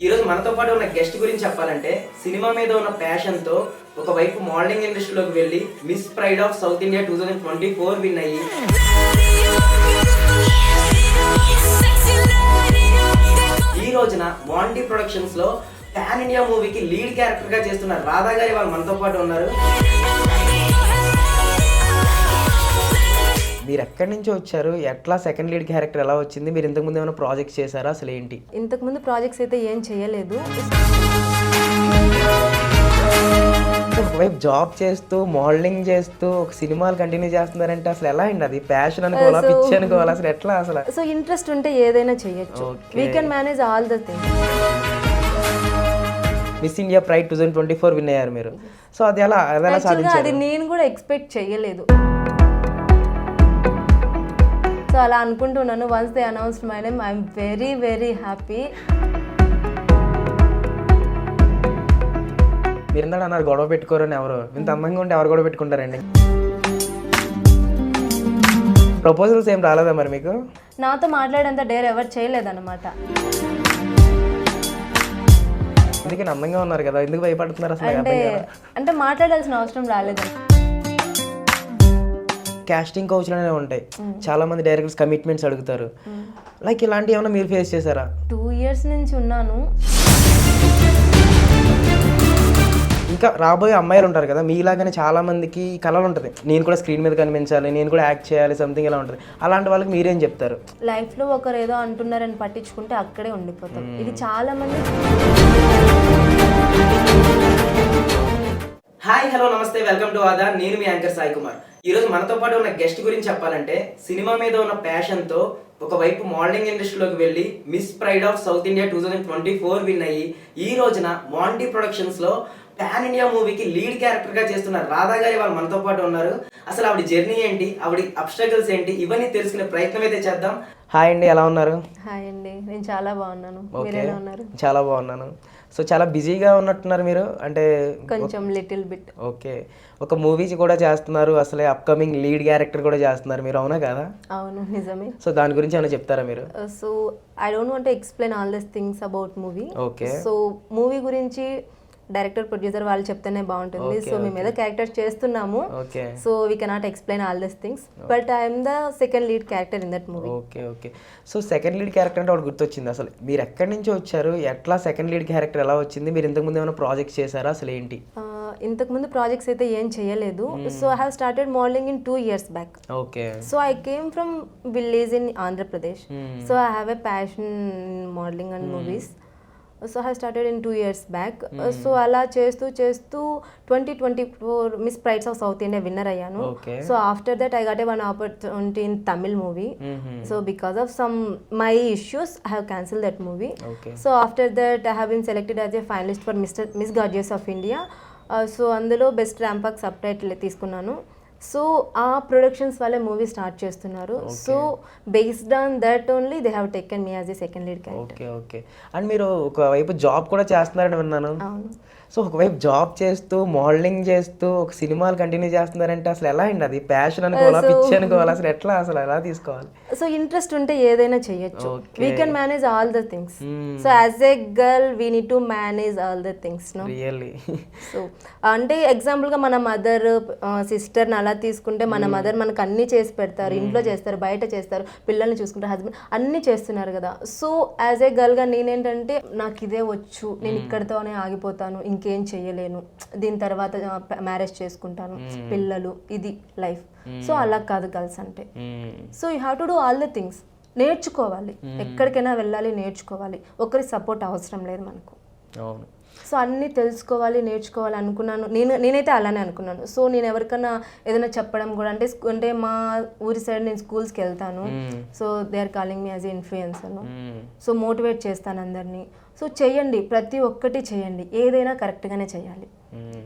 ఈరోజు మనతో పాటు ఉన్న గెస్ట్ గురించి చెప్పాలంటే సినిమా మీద ఉన్న ప్యాషన్తో ఒకవైపు మోడలింగ్ ఇండస్ట్రీలోకి వెళ్ళి Miss Pride of South India two thousand twenty four win అయ్యి ఈ రోజున వాంటీ ప్రొడక్షన్స్లో ఇండియా మూవీకి లీడ్ క్యారెక్టర్గా చేస్తున్న రాధా గారి వాళ్ళు మనతో పాటు ఉన్నారు. మీరు ఎక్కడి నుంచి వచ్చారు? ఎట్లా సెకండ్ లీడ్ క్యారెక్టర్ ఎలా వచ్చింది? మీరు ఇంతకు ముందు ఏమైనా ప్రాజెక్ట్ చేశారా? అసలు ఏంటి? ఇంతకుముందు ప్రాజెక్ట్స్ అయితే ఏం చేయలేదు. ఒకవైపు జాబ్ చేస్తూ మోడలింగ్ చేస్తూ ఒక సినిమాలు కంటిన్యూ చేస్తున్నారంటే అసలు ఎలా అండి అది? ప్యాషన్ అనుకోవాలా? పిచ్చి అనుకోవాలా? అసలు ఎట్లా అసలు? సో ఇంట్రెస్ట్ ఉంటే ఏదైనా చేయొచ్చు. We can manage all the things Miss India Pride two thousand twenty four win అయ్యారు మీరు. సో అది ఎలా అది ఎలా యాక్చువల్గా అది సాధించారు? నేను కూడా ఎక్స్పెక్ట్ చేయలేదు. సో అలా అనుకుంటున్నాను. Once they announced my name I'm very very happy మీరు ఇందాక అన్నారు గొడవ పెట్టుకోరని ఎవరు? ఇంత అందంగా ఉంటే ఎవరు గొడవ పెట్టుకుంటారండి? ప్రపోజల్స్ ఏం రాలేదా మరి మీకు? నాతో మాట్లాడేంత డేర్ ఎవరు చేయలేదన్నమాట. అందుకని అందంగా ఉన్నారు కదా ఎందుకు భయపడుతున్నారు అసలు? అంటే అంటే మాట్లాడాల్సిన అవసరం రాలేదు కాస్టింగ్ కోచ్లనే ఉంటాయి. చాలా మంది డైరెక్టర్స్ కమిట్మెంట్స్ అడుగుతారు. లైక్ ఇలాంటివి ఏమైనా మీరు ఫేస్ చేశారా? టూ ఇయర్స్ నుంచి ఉన్నాను. ఇంకా రాబోయే అమ్మాయిలు ఉంటారు కదా మీలాగానే చాలా మందికి కళలు ఉంటుంది. నేను కూడా స్క్రీన్ మీద కనిపించాలి నేను కూడా యాక్ట్ చేయాలి సంథింగ్ ఇలా ఉంటుంది. అలాంటి వాళ్ళకి మీరేం చెప్తారు? లైఫ్లో ఒకరు ఏదో అంటున్నారని పట్టించుకుంటే అక్కడే ఉండిపోతాం. ఇది చాలా మంది హాయ్ హలో నమస్తే. వెల్కమ్ టు ఆదా నేను మీ యాంకర్ సాయి కుమార్. ఈ రోజు మనతో పాటు ఉన్న గెస్ట్ గురించి చెప్పాలంటే సినిమా మీద ఉన్న ప్యాషన్తో ఒకవైపు మోడలింగ్ ఇండస్ట్రీలోకి వెళ్ళి Miss pride of south India two thousand twenty four win అయ్యి ఈ రోజున మాంటీ ప్రొడక్షన్స్లో పాన్ ఇండియా మూవీకి లీడ్ క్యారెక్టర్గా చేస్తున్న రాధా గారి వాళ్ళు మనతో పాటు ఉన్నారు. అసలు ఆవిడ జర్నీ ఏంటి? ఆవిడ అబ్స్ట్రగల్స్ ఏంటి? ఇవన్నీ తెలుసుకునే ప్రయత్నం అయితే చేద్దాం. హాయ్ అండి ఎలా ఉన్నారు? హాయ్ అండి. నేను చాలా బాగున్నాను. మీరు ఓకే ఎలా ఉన్నారు? చాలా బాగున్నాను. సో చాలా బిజీగా ఉన్నట్టున్నారు మీరు? అంటే కొంచెం లిటిల్ బిట్. ఓకే. ఒక మూవీస్ కూడా చేస్తున్నారు అసలే అప్కమింగ్ లీడ్ క్యారెక్టర్ కూడా చేస్తున్నారు మీరు అవునా కదా? అవును నిజమే. సో దాని గురించి ఏమైనా చెప్తారా మీరు? So I don't want explain all this things about movie okay so movie గురించి డైరెక్టర్ ప్రొడ్యూసర్ వాళ్ళు చెప్తేనే బాగుంటుంది. సో మేము ఏదో క్యారెక్టర్ చేస్తున్నాము. So we cannot explain all this things but I'm the second lead character in that movie okay okay. So second lead character అంటే ఒకటి గుర్తొచ్చింది అసలు. మీరు ఎక్కడి నుంచి వచ్చారు? ఎట్లా సెకండ్ లీడ్ క్యారెక్టర్ ఎలా వచ్చింది? మీరు ఇంతకుముందు ఏమైనా ప్రాజెక్ట్ చేశారా? అసలు ఏంటి? ఇంతకుముందు ప్రాజెక్ట్స్ అయితే ఏం చేయలేదు. So I have started modelling in two years back okay. So I came from village in Andhra Pradesh so I have a passion modelling and movies so I started in two years back so అలా చేస్తూ చేస్తూ twenty twenty four Miss Prides of South India winner అయ్యాను. So after that I got a one opportunity in Tamil movie so because of some my issues I have cancel that movie so after that I have been selected as a finalist for Mister Miss Gorgeous of India so అందులో best ramp walk sub title తీసుకున్నాను. So ఆ productions వాళ్ళే movie start చేస్తున్నారు. So based on that only they have taken me as a second lead character okay okay and మీరు ఒకవైపు job కూడా చేస్తున్నారని విన్నాను. అవును. సో ఒకవైపు జాబ్ చేస్తూ మోడలింగ్ చేస్తూ ఒక సినిమాలు కంటిన్యూ చేస్తున్నారంటే అసలు ఎలా అండి అది? ప్యాషన్ అనుకోవాలా? So- పిచ్చి అనుకోవాలా? అసలు ఎట్లా? అసలు ఎలా తీసుకోవాలి? సో ఇంట్రెస్ట్ ఉంటే ఏదైనా చేయొచ్చు. We can manage all the things Hmm. So as a girl we need to manage all the things no really so అంటే ఎగ్జాంపుల్గా మన మదర్ సిస్టర్ని అలా తీసుకుంటే మన మదర్ మనకు అన్ని చేసి పెడతారు. ఇంట్లో చేస్తారు బయట చేస్తారు పిల్లల్ని చూసుకుంటారు హస్బెండ్ అన్ని చేస్తున్నారు కదా. సో యాజ్ ఏ గర్ల్గా నేనేంటంటే నాకు ఇదే వచ్చు నేను ఇక్కడితోనే ఆగిపోతాను ఇంకేం చేయలేను దీని తర్వాత మ్యారేజ్ చేసుకుంటాను. పిల్లలు ఇది లైఫ్ సో అలా కాదు గర్ల్స్ అంటే. So you have to do all the things నేర్చుకోవాలి. ఎక్కడికైనా వెళ్ళాలి నేర్చుకోవాలి. ఒకరి సపోర్ట్ అవసరం లేదు మనకు. అవును. సో అన్నీ తెలుసుకోవాలి నేర్చుకోవాలి అనుకున్నాను. నేను నేనైతే అలానే అనుకున్నాను. సో నేను ఎవరికైనా ఏదైనా చెప్పడం కూడా అంటే అంటే మా ఊరి సైడ్ నేను స్కూల్స్కి వెళ్తాను. So they are calling me as a influencer. So motivate చేస్తాను అందరినీ. సో చేయండి ప్రతి ఒక్కటి చేయండి. ఏదైనా కరెక్ట్గానే చేయాలి.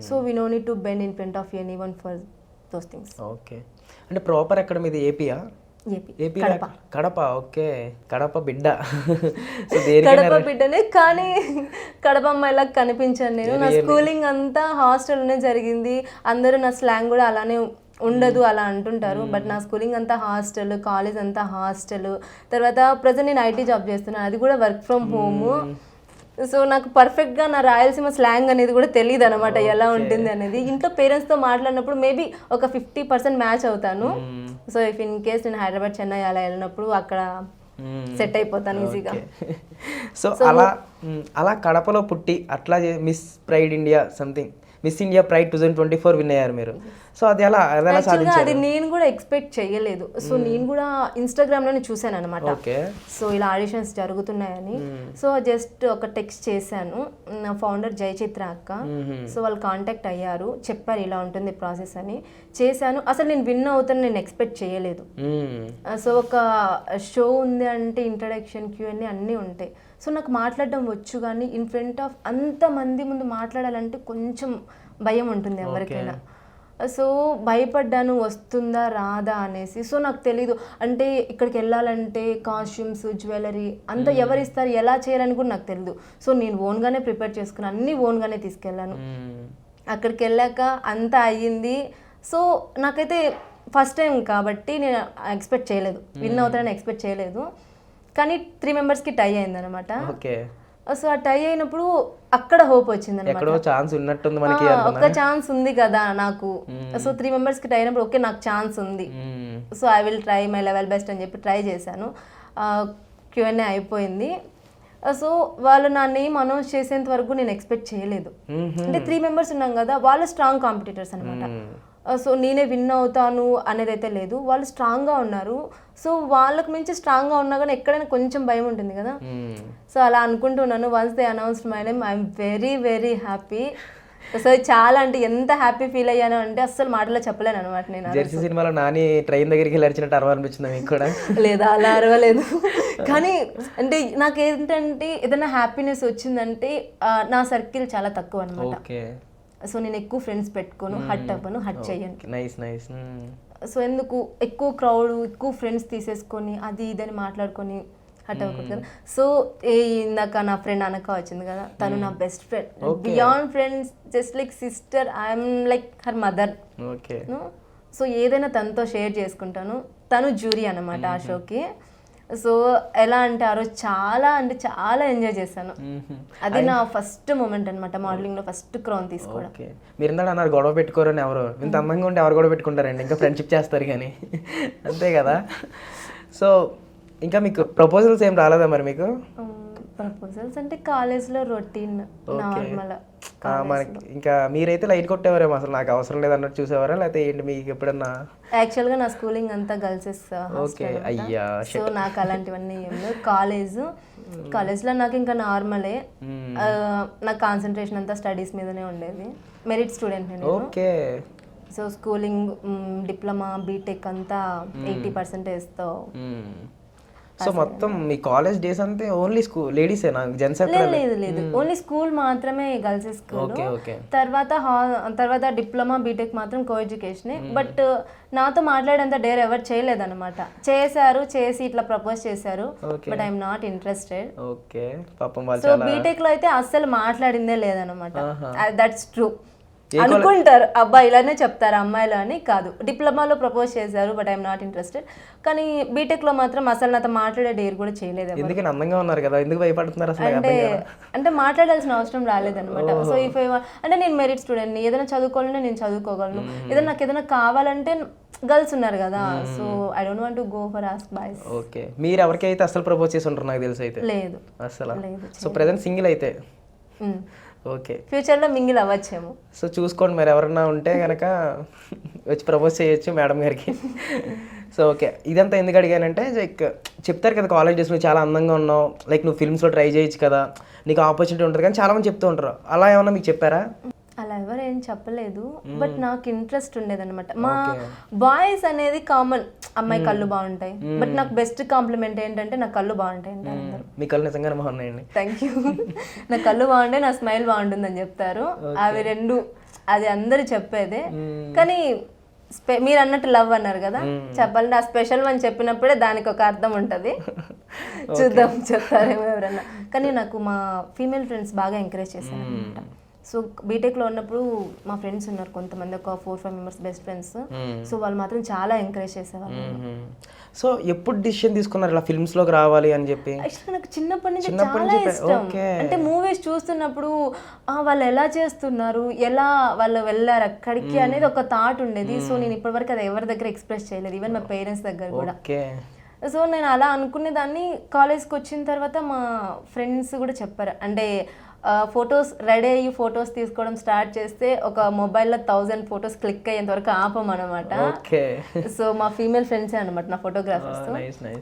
So we no need to bend in front of anyone for those things okay. అంటే ప్రాపర్ ఎక్కడ మీది? ఏపీయా ఏపీ. కడప. కడప ఓకే. కడప బిడ్డ. కడప బిడ్డనే కానీ కడప అమ్మాయిలా కనిపించాను నేను. నా స్కూలింగ్ అంతా హాస్టల్లోనే జరిగింది. అందరూ నా స్లాంగ్ కూడా అలానే ఉండదు అలా అంటుంటారు. బట్ నా స్కూలింగ్ అంతా హాస్టల్ కాలేజ్ అంతా హాస్టల్. తర్వాత ప్రజెంట్ నేను ఐటీ జాబ్ చేస్తున్నాను అది కూడా వర్క్ ఫ్రమ్ హోమ్ సో నాకు పర్ఫెక్ట్గా నా రాయలసీమ స్లాంగ్ అనేది కూడా తెలియదు అనమాట ఎలా ఉంటుంది అనేది. ఇంట్లో పేరెంట్స్తో మాట్లాడినప్పుడు మేబీ ఒక ఫిఫ్టీ పర్సెంట్ మ్యాచ్ అవుతాను. సో ఇఫ్ ఇన్ కేస్ నేను హైదరాబాద్ చెన్నై అలా వెళ్ళినప్పుడు అక్కడ సెట్ అయిపోతాను ఈజీగా సో అలా అలా కడపలో పుట్టి అట్లా Miss Pride India something Miss India Pride two thousand twenty four win అయ్యారు మీరు. సో అది ఎలా ఎలా సాధించారు? అది నేను కూడా ఎక్స్పెక్ట్ చేయలేదు. సో నేను కూడా ఇన్స్టాగ్రామ్లోనే చూసాను అనమాట ఓకే సో ఇలా ఆడిషన్స్ జరుగుతున్నాయని. సో జస్ట్ ఒక టెక్స్ట్ చేశాను. నా ఫౌండర్ జయచిత్ర అక్క. సో వాళ్ళు కాంటాక్ట్ అయ్యారు. చెప్పారు ఇలా ఉంటుంది ప్రాసెస్ అని. చేశాను. అసలు నేను విన్ అవుతాను నేను ఎక్స్పెక్ట్ చేయలేదు. సో ఒక షో ఉంది అంటే ఇంట్రడక్షన్ క్యూ అన్ని అన్నీ ఉంటాయి. సో నాకు మాట్లాడడం వచ్చు కానీ ఇన్ ఫ్రంట్ ఆఫ్ అంతమంది ముందు మాట్లాడాలంటే కొంచెం భయం ఉంటుంది ఎవరికైనా. సో భయపడ్డాను వస్తుందా రాదా అనేసి. సో నాకు తెలీదు. అంటే ఇక్కడికి వెళ్ళాలంటే కాస్ట్యూమ్స్ జ్యువెలరీ అంతా ఎవరు ఇస్తారు ఎలా చేయాలని కూడా నాకు తెలియదు సో నేను ఓన్గానే ప్రిపేర్ చేసుకున్నాను అన్నీ ఓన్గానే తీసుకెళ్ళాను. అక్కడికి వెళ్ళాక అంతా అయ్యింది. సో నాకైతే ఫస్ట్ టైం కాబట్టి నేను ఎక్స్పెక్ట్ చేయలేదు. విన్ అవుతానని ఎక్స్పెక్ట్ చేయలేదు. కానీ త్రీ మెంబర్స్కి టై అయింది అనమాట ఓకే. సో ఆ టై అయినప్పుడు అక్కడ హోప్ వచ్చింది ఎక్కడో ఛాన్స్ ఉన్నట్టుంది మనకి ఒక్క ఛాన్స్ ఉంది కదా నాకు. సో త్రీ మెంబర్స్కి టై అయినప్పుడు ఓకే నాకు ఛాన్స్ ఉంది. So I will try my level best అని చెప్పి ట్రై చేశాను. క్యూఎన్ఏ అయిపోయింది. సో వాళ్ళు నా నేమ్ అనౌన్స్ చేసేంత వరకు నేను ఎక్స్పెక్ట్ చేయలేదు. అంటే త్రీ మెంబర్స్ ఉన్నాం కదా వాళ్ళు స్ట్రాంగ్ కాంపిటీటర్స్ అనమాట సో నేనే విన్ అవుతాను అనేది అయితే లేదు. వాళ్ళు స్ట్రాంగ్గా ఉన్నారు. సో వాళ్ళకు మించి స్ట్రాంగ్గా ఉన్నా కానీ ఎక్కడైనా కొంచెం భయం ఉంటుంది కదా. మ్మ్. సో అలా అనుకుంటున్నాను once they announced my name I'm very very happy so చాలా అంటే ఎంత హ్యాపీ ఫీల్ అయ్యాను అంటే అస్సలు మాటలో చెప్పలేను అనమాట నేను జెర్సీ సినిమాలో నాని ట్రైన్ దగ్గరికి వెళ్ళి అరిచినట్టు అరవ అనిపించింది మీకు కూడా? లేదా అలా అరవలేదు. కానీ అంటే నాకు ఏంటంటే ఏదైనా హ్యాపీనెస్ వచ్చిందంటే ఆ, నా సర్కిల్ చాలా తక్కువ అనమాట సో నేను ఎక్కువ ఫ్రెండ్స్ పెట్టుకోను హట్ అవ్వను హట్ చెయ్యను. నైస్ నైస్ సో ఎందుకు? ఎక్కువ క్రౌడ్ ఎక్కువ ఫ్రెండ్స్ తీసేసుకొని అది ఇదని మాట్లాడుకొని హట్ అవ్వకూడదు కదా. సో ఏ ఇందాక నా ఫ్రెండ్ అనక వచ్చింది కదా తను నా best friend beyond friends just like sister I'm like her mother so ఏదైనా తనతో షేర్ చేసుకుంటాను. తను జ్యూరీ అనమాట ఆ షోకి సో ఎలా అంటే ఆ రోజు చాలా అంటే చాలా ఎంజాయ్ చేశాను. అది నా ఫస్ట్ మూమెంట్ అనమాట మోడలింగ్లో ఫస్ట్ క్రౌన్ తీసుకోవడం. మీరు ఇందాక అన్నారు గొడవ పెట్టుకోరని ఎవరు. ఇంత అందంగా ఉంటే ఎవరు గొడవ పెట్టుకుంటారండి? ఇంకా ఫ్రెండ్షిప్ చేస్తారు కానీ. అంతే కదా. సో ఇంకా మీకు ప్రపోజల్స్ ఏం రాలేదా మరి మీకు? ప్రపోజల్స్ అంటే కాలేజ్లో రొటీన్ నార్మల్ మనకి ఇంకా మీరైతే లైట్ కొట్టేవారేమో అసలు నాకు అవసరం లేదన్నట్టు చూసేవారా? లేకపోతే ఏంటి మీకు ఎప్పుడన్నా? యాక్చువల్గా నా స్కూలింగ్ అంతా గర్ల్సెస్ ఓకే. అయ్యా సో నాకు అలాంటివన్నీ ఏం లేవు. కాలేజ్ కాలేజ్లో నాకు ఇంకా నార్మలే. నా కాన్సన్ట్రేషన్ అంతా స్టడీస్ మీదనే ఉండేది. మెరిట్ స్టూడెంట్ నేను okay. So schooling diploma BTech అంతా ఎయిటీ పర్సెంటేజ్తో సో మొత్తం మీ కాలేజ్ డేస్ అంతే ఓన్లీ స్కూల్ లేడీసేనా జెంట్స్ లేదు లేదు లేదు. ఓన్లీ స్కూల్ మాత్రమే గర్ల్స్ స్కూల్ ఓకే ఓకే తర్వాత తర్వాత డిప్లొమా బీటెక్ మాత్రం కో ఎడ్యుకేషన్ బట్ నాతో మాట్లాడేంత డేర్ ఎవరు చేయలేదన్నమాట. చేశారు చేసి ఇట్లా ప్రపోజ్ చేశారు. But I'm not interested okay పాపం వాళ్ళు సో బీటెక్లో అయితే అస్సలు మాట్లాడిందే లేదనమాట దట్స్ ట్రూ అనుకుంటారు అబ్బాయి ఇలానే చెప్తారు అమ్మాయిలు అని కాదు. డిప్లొమాలో ప్రపోజ్ చేశారు బట్ ఐఎమ్ నాట్ ఇంట్రెస్టెడ్ కానీ బీటెక్లో మాత్రం అసలు నాతో మాట్లాడే డేర్ కూడా చేయలేదు. ఎందుకని అందంగా ఉన్నారు కదా? ఎందుకు భయపడుతున్నారు అసలు అంటే. అంటే మాట్లాడాల్సిన అవసరం రాలేదన్నమాట. సో ఇఫ్ అంటే నేను మెరిట్ స్టూడెంట్ ఏదైనా చదువుకోవాలంటే నేను చదువుకోగలను. ఏదైనా నాకు ఏదైనా కావాలంటే గర్ల్స్ ఉన్నారు కదా so I don't want to go for ask boys okay మీరు ఎవరికైతే అసలు ప్రపోజ్ చేసి ఉంటారు నాకు తెలిసి అయితే? లేదు. అసలు? లేదు, సో ప్రజెంట్ సింగిల్ అయితే? ఓకే ఫ్యూచర్లో మింగిల్ అవ్వచ్చేమో. సో చూసుకోండి మరి ఎవరన్నా ఉంటే కనుక వచ్చి ప్రపోజ్ చేయొచ్చు మేడం గారికి. సో ఓకే ఇదంతా ఎందుకు అడిగానంటే లైక్ చెప్తారు కదా కాలేజ్ డేస్ నువ్వు చాలా అందంగా ఉన్నావు. లైక్ నువ్వు ఫిల్మ్స్లో ట్రై చేయొచ్చు కదా. నీకు ఆపర్చునిటీ ఉంటుంది కానీ చాలా మంది చెప్తూ ఉంటారు. అలా ఏమన్నా మీకు చెప్పారా? ఎవరు ఏం చెప్పలేదు బట్ నాకు ఇంట్రెస్ట్ ఉండేదన్నమాట. మా బాయ్స్ అనేది కామన్ అమ్మాయి కళ్ళు బాగుంటాయి బట్ నాకు బెస్ట్ కాంప్లిమెంట్ ఏంటంటే నా కళ్ళు బాగుంటాయి మీ కళ్ళు నిజంగానే బాగున్నాయండి. థ్యాంక్ యూ నా కళ్ళు బాగుంటే నా స్మైల్ బాగుంటుందని చెప్తారు. అవి రెండు అది అందరూ చెప్పేదే. కానీ మీరు అన్నట్టు లవ్ అన్నారు కదా చెప్పాలంటే ఆ స్పెషల్ అని చెప్పినప్పుడే దానికి ఒక అర్థం ఉంటుంది. చూద్దాం చెప్తారేమో ఎవరన్నా. కానీ నాకు మా ఫీమేల్ ఫ్రెండ్స్ బాగా ఎంకరేజ్ చేశారు అనమాట సో బీటెక్లో ఉన్నప్పుడు మా ఫ్రెండ్స్ ఉన్నారు కొంతమంది ఒక four five members best friends so వాళ్ళు మాత్రం చాలా ఎంకరేజ్ చేసేవాళ్ళు. సో ఎప్పుడు డిసిషన్ తీసుకున్నారు ఇలా ఫిల్మ్స్లోకి రావాలి అని చెప్పి? నాకు చిన్నప్పటి నుంచి చాలా ఇష్టం. ఓకే. అంటే మూవీస్ చూస్తున్నప్పుడు వాళ్ళు ఎలా చేస్తున్నారు ఎలా వాళ్ళు వెళ్ళారు అక్కడికి అనేది ఒక థాట్ ఉండేది. సో నేను ఇప్పటివరకు అది ఎవరి దగ్గర ఎక్స్ప్రెస్ చేయలేదు. ఈవెన్ మా పేరెంట్స్ దగ్గర కూడా. సో నేను అలా అనుకునేదాన్ని. కాలేజ్కి వచ్చిన తర్వాత మా ఫ్రెండ్స్ కూడా చెప్పారు. అంటే ఫొటోస్ రెడీ అయ్యి ఫొటోస్ తీసుకోవడం స్టార్ట్ చేస్తే ఒక మొబైల్లో థౌజండ్ ఫొటోస్ క్లిక్ అయ్యేంత వరకు ఆపమన్నమాట ఓకే. సో మా ఫీమేల్ ఫ్రెండ్సే అనమాట నా ఫోటోగ్రాఫర్స్.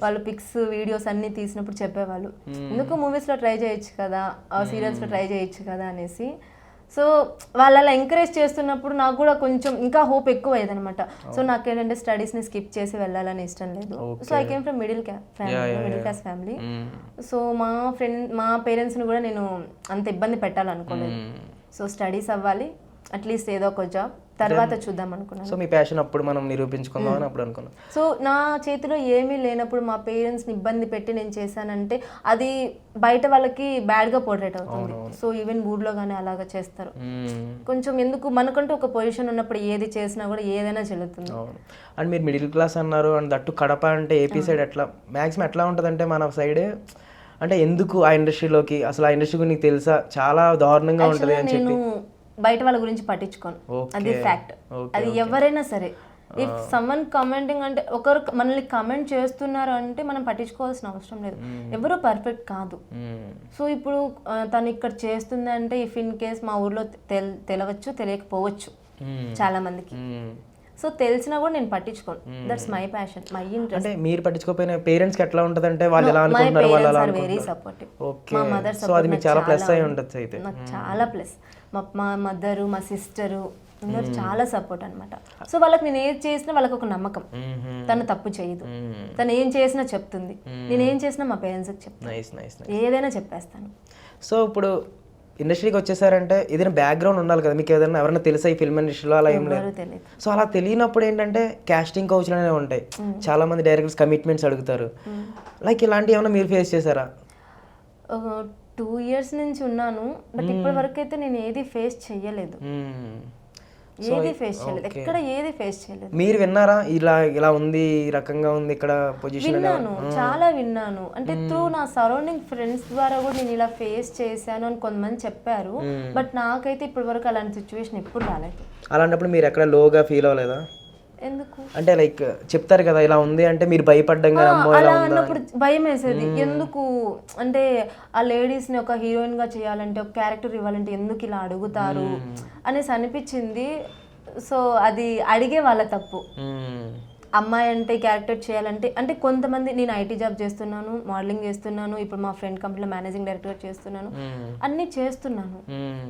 వాళ్ళు పిక్స్ వీడియోస్ అన్ని తీసినప్పుడు చెప్పేవాళ్ళు. ఎందుకు మూవీస్లో ట్రై చేయొచ్చు కదా? సీరియల్స్లో ట్రై చేయొచ్చు కదా అనేసి. సో వాళ్ళు అలా ఎంకరేజ్ చేస్తున్నప్పుడు నాకు కూడా కొంచెం ఇంకా హోప్ ఎక్కువ అయ్యేదనమాట సో నాకేంటంటే స్టడీస్ని స్కిప్ చేసి వెళ్ళాలని ఇష్టం లేదు. So I came from middle family middle class family so మా ఫ్రెండ్ మా పేరెంట్స్ని కూడా నేను అంత ఇబ్బంది పెట్టాలనుకోలేదు. సో స్టడీస్ అవ్వాలి అట్లీస్ట్ ఏదో ఒక జాబ్ తర్వాత చూద్దాం అనుకున్నాను. సో మీ ప్యాషన్ అప్పుడు మనం నిరూపించుకుందాం అని అప్పుడు అనుకున్నాం. సో నా చేతిలో ఏమీ లేనప్పుడు మా పేరెంట్స్ని ఇబ్బంది పెట్టి నేను చేశానంటే అది బయట వాళ్ళకి బ్యాడ్గా పోర్ట్రేట్ అవుతుంది. సో ఈవెన్ ఊర్లో కానీ అలాగా చేస్తారు. మ్మ్. కొంచెం ఎందుకు మనకంటూ ఒక పొజిషన్ ఉన్నప్పుడు ఏది చేసినా కూడా ఏదైనా చెల్లుతుంది. అండ్ మీరు మిడిల్ క్లాస్ అన్నారు అండ్ దట్టు కడప అంటే ఏపీ సైడ్ ఎట్లా? మ్యాక్సిమం ఎట్లా ఉంటుందంటే మన సైడ్ అంటే ఎందుకు ఆ ఇండస్ట్రీలోకి అసలు ఆ ఇండస్ట్రీ గురించి తెలుసా? చాలా దారుణంగా ఉంటుంది అని చెప్పి. బయట వాళ్ళ గురించి పట్టించుకోను. అది ఫ్యాక్ట్ అది ఎవరైనా సరే. ఇఫ్ సమ్మన్ కమెంటింగ్ అంటే ఒకరు మనల్ని కమెంట్ చేస్తున్నారు అంటే మనం పట్టించుకోవాల్సిన అవసరం లేదు. ఎవరు పర్ఫెక్ట్ కాదు. సో ఇప్పుడు తను ఇక్కడ చేస్తుంది అంటే ఇఫ్ ఇన్ కేస్ మా ఊర్లో తెల్ తెలవచ్చు తెలియకపోవచ్చు. చాలా మందికి. సో తెలిసినా కూడా నేను పట్టించుకోను. That's my passion my interest అంటే మీరు పట్టించుకోకపోయినా పేరెంట్స్కి ఎట్లా ఉంటది అంటే వాళ్ళు ఎలా మై అనుకుంటున్నారు వాళ్ళు parents are very supportive okay. మా మదర్ సో అది మీకు చాలా ప్లస్ అయి అయితే. నాకు చాలా ప్లస్ మా మా మదరు మా సిస్టరు అందరూ చాలా సపోర్ట్ అన్నమాట. సో వాళ్ళకి నేను ఏది చేసినా వాళ్ళకి ఒక నమ్మకం. మ్మ్. తను తప్పు చేయదు. తను ఏం చేసినా చెప్తుంది. నేను ఏం చేసినా మా పేరెంట్స్కి చెప్తాను. ఏదైనా చెప్పేస్తాను. సో ఇప్పుడు ఇండస్ట్రీకి వచ్చేసారంటే ఏదైనా బ్యాక్గ్రౌండ్ ఉండాలి కదా. మీకు ఏదైనా ఎవరైనా తెలుసా ఈ ఫిల్మ్ ఇండస్ట్రీలో అలా ఏం లేదు. సో అలా తెలియనప్పుడు ఏంటంటే కాస్టింగ్ కౌచ్లు అనేవి ఉంటాయి. చాలా మంది డైరెక్టర్స్ కమిట్మెంట్స్ అడుగుతారు. లైక్ ఇలాంటివి ఏమైనా మీరు ఫేస్ చేశారా? టూ ఇయర్స్ నుంచి ఉన్నాను బట్ ఇప్పటి వరకు అయితే నేను ఏది ఫేస్ చెయ్యలేదు. మ్మ్. ఏది ఫేస్ చేయలేదు ఎక్కడ ఏది ఫేస్ చేయలేదు మీరు విన్నారా? ఇలా ఇలా ఉంది ఈ రకంగా ఉంది ఇక్కడ పొజిషన్ విన్నాను చాలా విన్నాను. అంటే త్రూ నా సరౌండింగ్ ఫ్రెండ్స్ ద్వారా కూడా నేను ఇలా ఫేస్ చేశాను అని కొంతమంది చెప్పారు. బట్ నాకైతే ఇప్పటి వరకు అలాంటి సిచ్యువేషన్ ఎప్పుడు రాలేదు. అలాంటప్పుడు మీరు ఎక్కడ లోగా ఫీల్ అవ్వలేదా? ఎందుకు? అంటే లైక్ చెప్తారు కదా ఇలా ఉంది అంటే మీరు భయపడ్డం అలా అన్నప్పుడు భయం వేసేది ఎందుకు? అంటే ఆ లేడీస్ని ఒక హీరోయిన్గా చేయాలంటే ఒక క్యారెక్టర్ ఇవ్వాలంటే ఎందుకు ఇలా అడుగుతారు అనేసి అనిపించింది. సో అది అడిగే వాళ్ళ తప్పు. అమ్మాయి అంటే క్యారెక్టర్ చేయాలంటే అంటే కొంతమంది నేను ఐటీ జాబ్ చేస్తున్నాను మోడలింగ్ చేస్తున్నాను ఇప్పుడు మా ఫ్రెండ్ కంపెనీలో మేనేజింగ్ డైరెక్టర్ చేస్తున్నాను. అన్నీ చేస్తున్నాను.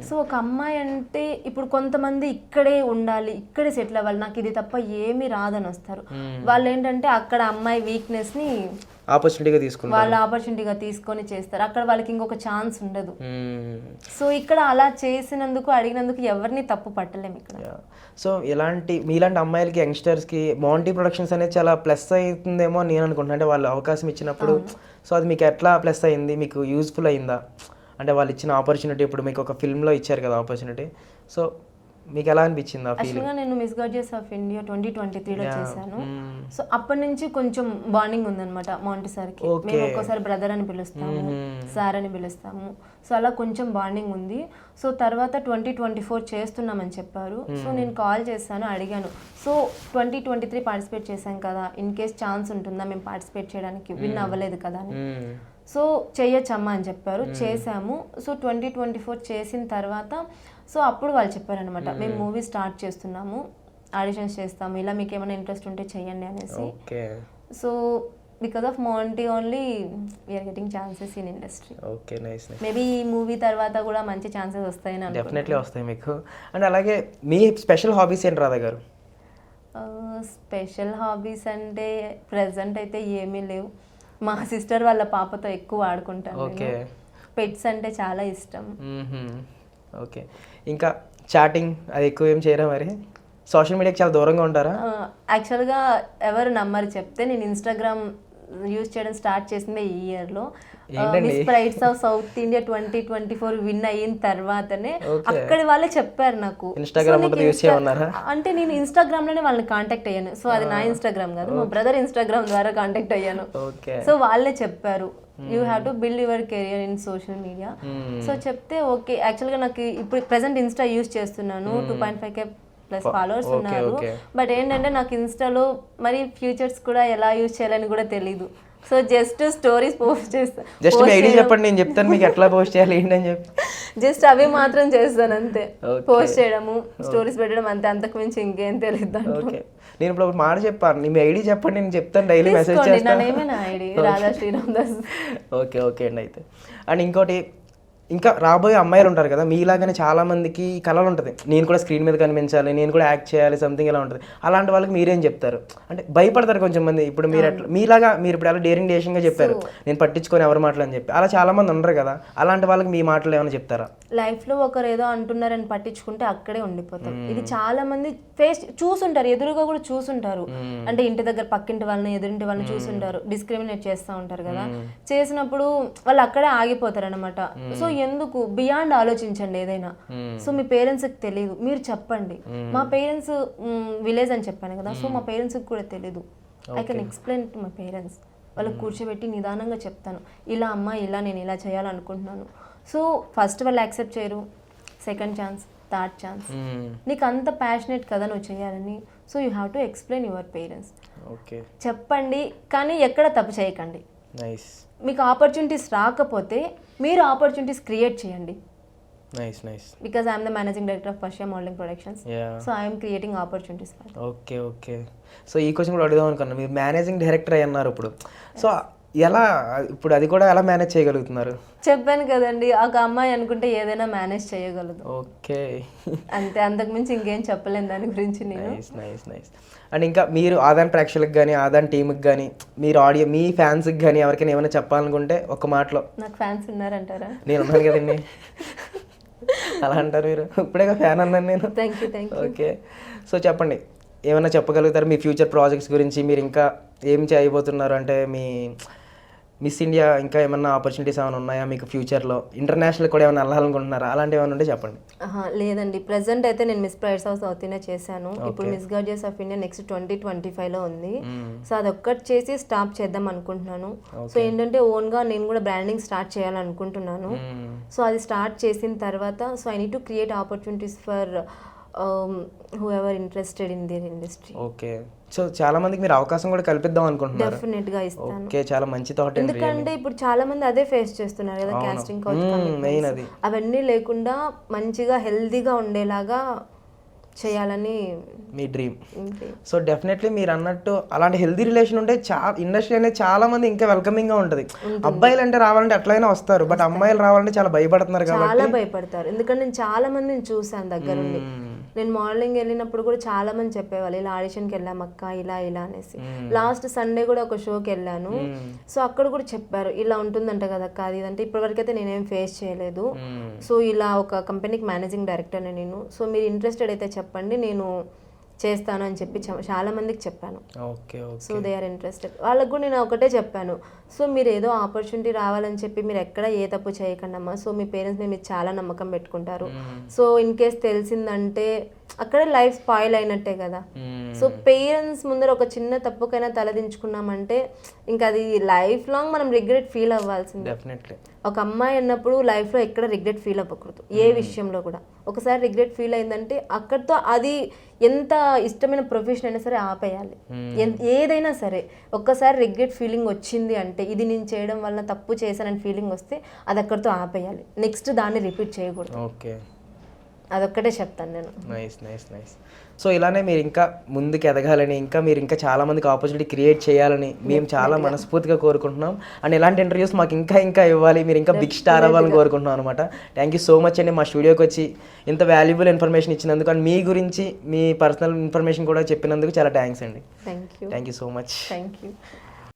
సో ఒక అమ్మాయి అంటే ఇప్పుడు కొంతమంది ఇక్కడే ఉండాలి ఇక్కడే సెటిల్ అవ్వాలి నాకు ఇది తప్ప ఏమీ రాదని వస్తారు వాళ్ళు ఏంటంటే అక్కడ అమ్మాయి వీక్నెస్ని ఆపర్చునిటీగా తీసుకున్నారు వాళ్ళ ఆపర్చునిటీగా తీసుకొని చేస్తారు. అక్కడ వాళ్ళకి ఇంకొక ఛాన్స్ ఉండదు. సో ఇక్కడ అలా చేసినందుకు అడిగినందుకు ఎవరిని తప్పు పట్టలేము ఇక్కడ. సో ఇలాంటి మీలాంటి అమ్మాయిలకి యంగ్స్టర్స్కి మౌంటీ ప్రొడక్షన్స్ అనేది చాలా ప్లస్ అవుతుందేమో నేను అనుకుంటున్నాను అంటే వాళ్ళు అవకాశం ఇచ్చినప్పుడు సో అది మీకు ఎట్లా ప్లస్ అయింది? మీకు యూస్ఫుల్ అయిందా? అంటే వాళ్ళు ఇచ్చిన ఆపర్చునిటీ ఇప్పుడు మీకు ఒక ఫిల్మ్లో ఇచ్చారు కదా ఆపర్చునిటీ సో మీకు ఎలా అనిపించింది ఆ ఫీల్ యాక్చువల్గా నేను Miss Gorgeous of India twenty twenty త్రీలో చేశాను. సో అప్పటి నుంచి కొంచెం బాండింగ్ ఉందన్నమాట మాంటి సార్కి మేము ఒక్కోసారి బ్రదర్ అని పిలుస్తాము సార్ అని పిలుస్తాము. సో అలా కొంచెం బాండింగ్ ఉంది. సో తర్వాత ట్వంటీ ట్వంటీ ఫోర్ చేస్తున్నామని చెప్పారు. సో నేను కాల్ చేశాను అడిగాను. So twenty twenty three participate చేశాం కదా ఇన్ కేస్ ఛాన్స్ ఉంటుందా మేము పార్టిసిపేట్ చేయడానికి? విన్ అవ్వలేదు కదా అని. సో చెయ్యొచ్చమ్మా అని చెప్పారు. చేశాము. సో ట్వంటీ ట్వంటీ ఫోర్ చేసిన తర్వాత సో అప్పుడు వాళ్ళు చెప్పారనమాట మేము. మూవీ స్టార్ట్ చేస్తున్నాము ఆడిషన్స్ చేస్తాము ఇలా మీకు ఏమైనా ఇంట్రెస్ట్ ఉంటే చెయ్యండి అనేసి. So because of money only we're getting chances in industry okay nice maybe ఈ మూవీ తర్వాత కూడా మంచి ఛాన్సెస్ వస్తాయని డెఫినెట్లీ వస్తాయి మీకు. అండ్ అలాగే మీ స్పెషల్ హాబీస్ ఏంటి రాధా గారు? స్పెషల్ హాబీస్ అంటే ప్రెసెంట్ అయితే ఏమీ లేవు. మా సిస్టర్ వాళ్ళ పాపతో ఎక్కువ ఆడుకుంటాను ఓకే. పెట్స్ అంటే చాలా ఇష్టం. ఓకే. ఇంకా చాటింగ్ అది ఎక్కువ ఏం చేయరా మరి? సోషల్ మీడియాకి చాలా దూరంగా ఉంటారా? యాక్చువల్గా ఎవరు నమ్మరు. చెప్తే నేను ఇన్స్టాగ్రామ్ యూజ్ చేయడం స్టార్ట్ చేసిందే ఈ ఇయర్లో. ఏంటండి? Miss Prides of South India twenty twenty four win అయిన తర్వాతనే. అక్కడి వాళ్ళే చెప్పారు నాకు? అంటే నేను ఇన్స్టాగ్రామ్లోనే వాళ్ళని కాంటాక్ట్ అయ్యాను. సో అది నా ఇన్స్టాగ్రామ్ కాదు. మా బ్రదర్ ఇన్స్టాగ్రామ్ ద్వారా కాంటాక్ట్ అయ్యాను. సో వాళ్ళే చెప్పారు. You have to build your career in social media. So చెప్తే ఓకే యాక్చువల్గా నాకు ఇప్పుడు ప్రెసెంట్ ఇన్స్టా యూస్ చేస్తున్నాను. Two point five K plus followers ఉన్నారు. బట్ ఏంటంటే నాకు ఇన్స్టాలో మరి ఫ్యూచర్స్ కూడా ఎలా యూస్ చేయాలని కూడా తెలీదు. సో జస్ట్ స్టోరీస్ పోస్ట్ చేస్తా జస్ట్ ఐడి చెప్పండి నేను చెప్తాను. మీకు ఎట్లా పోస్ట్ చేయాలి ఏంటి అని చెప్పి. జస్ట్ అవి మాత్రం చేస్తాను అంతే. పోస్ట్ చేయడము స్టోరీస్ పెట్టడం అంతే. అంతకు మించి ఇంకేం తెలియదు. ఓకే నేను ఇప్పుడు మాట చెప్పాను. మీ ఐడి చెప్పండి నేను చెప్తాను డైలీ మెసేజ్ చేస్తాను ఓకే ఓకే అండి అయితే. అండ్ ఇంకోటి ఇంకా రాబోయే అమ్మాయిలు ఉంటారు కదా మీలాగానే చాలా మందికి కళలు ఉంటుంది. నేను కూడా స్క్రీన్ మీద కనిపించాలి నేను కూడా యాక్ట్ చేయాలి సంథింగ్ ఇలా ఉంటుంది. అలాంటి వాళ్ళకి మీరేం చెప్తారు? అంటే భయపడతారు కొంచెం మంది ఇప్పుడు మీరు ఎట్లా మీలాగా మీరు ఇప్పుడు అలా డేరింగ్ డేషన్గా చెప్పారు. నేను పట్టించుకొని ఎవరి మాటలు అని చెప్పి. అలా చాలా మంది ఉండరు కదా. అలాంటి వాళ్ళకి మీ మాటలు ఏమైనా చెప్తారా? లైఫ్లో ఒకరు ఏదో అంటున్నారని పట్టించుకుంటే అక్కడే ఉండిపోతాం ఇది చాలా మంది ఫేస్ చూసుంటారు ఎదురుగా కూడా చూసుంటారు. అంటే ఇంటి దగ్గర పక్కింటి వాళ్ళని ఎదురింటి వాళ్ళని చూసుంటారు డిస్క్రిమినేట్ చేస్తూ ఉంటారు కదా. చేసినప్పుడు వాళ్ళు అక్కడే ఆగిపోతారు అనమాట సో ఎందుకు? బియాండ్ ఆలోచించండి ఏదైనా. సో మీ పేరెంట్స్కి తెలియదు మీరు చెప్పండి. మా పేరెంట్స్ విలేజ్ అని చెప్పాను కదా. సో మా పేరెంట్స్కి కూడా తెలియదు I can explain to my parents వాళ్ళకి కూర్చోబెట్టి నిదానంగా చెప్తాను. ఇలా అమ్మ ఇలా నేను ఇలా చేయాలనుకుంటున్నాను. సో ఫస్ట్ వాళ్ళు యాక్సెప్ట్ చేయరు. సెకండ్ ఛాన్స్ థర్డ్ ఛాన్స్ నీకు అంత ప్యాషనెట్ కదా నువ్వు చేయాలని. So you have to explain your parents okay చెప్పండి కానీ ఎక్కడ తప్పు చేయకండి. నైస్ మీకు ఆపర్చునిటీస్ రాకపోతే మీరు ఆపర్చునిటీస్ క్రియేట్ చేయండి. Nice nice because I'm the managing director of Persia modelling productions so I'm creating opportunities okay okay so ఈ క్వశ్చన్ కూడా అడుగుదాం అనుకున్నా. మీరు మేనేజింగ్ డైరెక్టర్ అయి అన్నారు ఇప్పుడు. సో ఎలా ఇప్పుడు అది కూడా ఎలా మేనేజ్ చేయగలుగుతున్నారు? చెప్పాను కదండి ఒక అమ్మాయి అనుకుంటే ఏదైనా మేనేజ్ చేయగలదు. ఓకే. అంతే అంతకుమించి ఇంకేం చెప్పలేను దాని గురించి నేను. Nice nice nice. అండ్ ఇంకా మీరు ఆదాన్ ప్రేక్షకులకు కానీ ఆదాన్ టీంకి కానీ మీరు ఆడియో మీ ఫ్యాన్స్కి కానీ ఎవరికైనా ఏమైనా చెప్పాలనుకుంటే ఒక మాటలో. నాకు ఫ్యాన్స్ ఉన్నారంటారా? నేను ఉన్నాను కదండి. అలా అంటారు మీరు. ఇప్పుడే ఫ్యాన్ అన్నాను నేను. Thank you thank you okay. So చెప్పండి ఏమైనా చెప్పగలుగుతారు మీ ఫ్యూచర్ ప్రాజెక్ట్స్ గురించి? మీరు ఇంకా ఏం చేయబోతున్నారు? అంటే మీ మిస్ ఇండియా ఇంకా ఏమన్నా ఆపర్చునిటీస్ ఏమైనా ఉన్నాయా మీకు ఫ్యూచర్లో ఇంటర్నేషనల్ కూడా ఏమైనా వెళ్ళాలనుకుంటున్నారా? అలాంటివి ఏమైనా ఉంటే చెప్పండి. లేదండి. ప్రెసెంట్ అయితే నేను Miss Prides of South India చేశాను ఇప్పుడు Miss Gorgeous of India next twenty twenty ఫైవ్లో ఉంది. సో అదొక్కటి చేసి స్టాప్ చేద్దాం అనుకుంటున్నాను. సో ఏంటంటే ఓన్గా నేను కూడా బ్రాండింగ్ స్టార్ట్ చేయాలనుకుంటున్నాను. సో అది స్టార్ట్ చేసిన తర్వాత so I need to create opportunities for whoever interested in their industry okay so చాలా మందికి మీరు అవకాశం కూడా కల్పిద్దాం అనుకుంటున్నారు. డెఫినెట్గా ఇస్తాను. ఓకే చాలా మంచి థాట్ ఎందుకంటే ఇప్పుడు చాలా మంది అదే ఫేస్ చేస్తున్నారు కదా కాస్టింగ్ మెయిన్ అది. అవన్నీ లేకుండా మంచిగా హెల్దీగా ఉండేలాగా చేయాలని మీ డ్రీమ్. సో డెఫినెట్లీ మీరు అన్నట్టు అలాంటి హెల్దీ రిలేషన్ ఉంటే చా ఇండస్ట్రీ అనేది చాలా మంది ఇంకా వెల్కమింగ్గా ఉంటది. అబ్బాయిలు అంటే రావాలంటే ఎట్లయినా వస్తారు బట్ అమ్మాయిలు రావాలంటే చాలా భయపడుతున్నారు కాబట్టి చాలా భయపడతారు. ఎందుకంటే నేను చాలా మందిని చూసాను దగ్గరుండి నేను మోడలింగ్ వెళ్ళినప్పుడు కూడా చాలా మంది చెప్పేవాళ్ళు ఇలా ఆడిషన్కి వెళ్ళాం అక్క ఇలా ఇలా అనేసి. లాస్ట్ సండే కూడా ఒక షోకి వెళ్ళాను. సో అక్కడ కూడా చెప్పారు ఇలా ఉంటుందంట కదా అక్క అది ఇదంటే ఇప్పటివరకు అయితే నేనేం ఫేస్ చేయలేదు. సో ఇలా ఒక కంపెనీకి మేనేజింగ్ డైరెక్టర్ నేను. సో మీరు ఇంట్రెస్టెడ్ అయితే చెప్పండి నేను చేస్తాను అని చెప్పి చాలా మందికి చెప్పాను. సో దే ఆర్ ఇంట్రెస్టెడ్ వాళ్ళకు కూడా నేను ఒకటే చెప్పాను. సో మీరు ఏదో ఆపర్చునిటీ రావాలని చెప్పి మీరు ఎక్కడ ఏ తప్పు చేయకండి అమ్మా సో మీ పేరెంట్స్ మీరు చాలా నమ్మకం పెట్టుకుంటారు. సో ఇన్ కేస్ తెలిసిందంటే అక్కడే లైఫ్ స్పాయిల్ అయినట్టే కదా. సో పేరెంట్స్ ముందర ఒక చిన్న తప్పుకైనా తలదించుకున్నామంటే ఇంకా అది లైఫ్ లాంగ్ మనం రిగ్రెట్ ఫీల్ అవ్వాల్సిందే. ఒక అమ్మాయి అన్నప్పుడు లైఫ్లో ఎక్కడ రిగ్రెట్ ఫీల్ అవ్వకూడదు ఏ విషయంలో కూడా. ఒకసారి రిగ్రెట్ ఫీల్ అయిందంటే అక్కడితో అది ఎంత ఇష్టమైన ప్రొఫెషన్ అయినా సరే ఆపేయాలి. ఏదైనా సరే ఒక్కసారి రిగ్రెట్ ఫీలింగ్ వచ్చింది అంటే ఇది నేను చేయడం వల్ల తప్పు చేశానని ఫీలింగ్ వస్తే అది అక్కడితో ఆపేయాలి. నెక్స్ట్ దాన్ని రిపీట్ చేయకూడదు. ఓకే. అదొక్కటే చెప్తాను నేను. Nice nice nice. సో ఇలానే మీరు ఇంకా ముందుకు ఎదగాలని ఇంకా మీరు ఇంకా చాలా మందికి ఆపర్చునిటీ క్రియేట్ చేయాలని మేము చాలా మనస్ఫూర్తిగా కోరుకుంటున్నాం. అండ్ ఇలాంటి ఇంటర్వ్యూస్ మాకు ఇంకా ఇంకా ఇవ్వాలి మీరు ఇంకా బిగ్ స్టార్ అవ్వాలని కోరుకుంటున్నాం అనమాట థ్యాంక్ యూ సో మచ్ అండి మా స్టూడియోకి వచ్చి ఇంత వాల్యుబుల్ ఇన్ఫర్మేషన్ ఇచ్చినందుకు. అండ్ మీ గురించి మీ పర్సనల్ ఇన్ఫర్మేషన్ కూడా చెప్పినందుకు చాలా థ్యాంక్స్ అండి. Thank you thank you so much thank you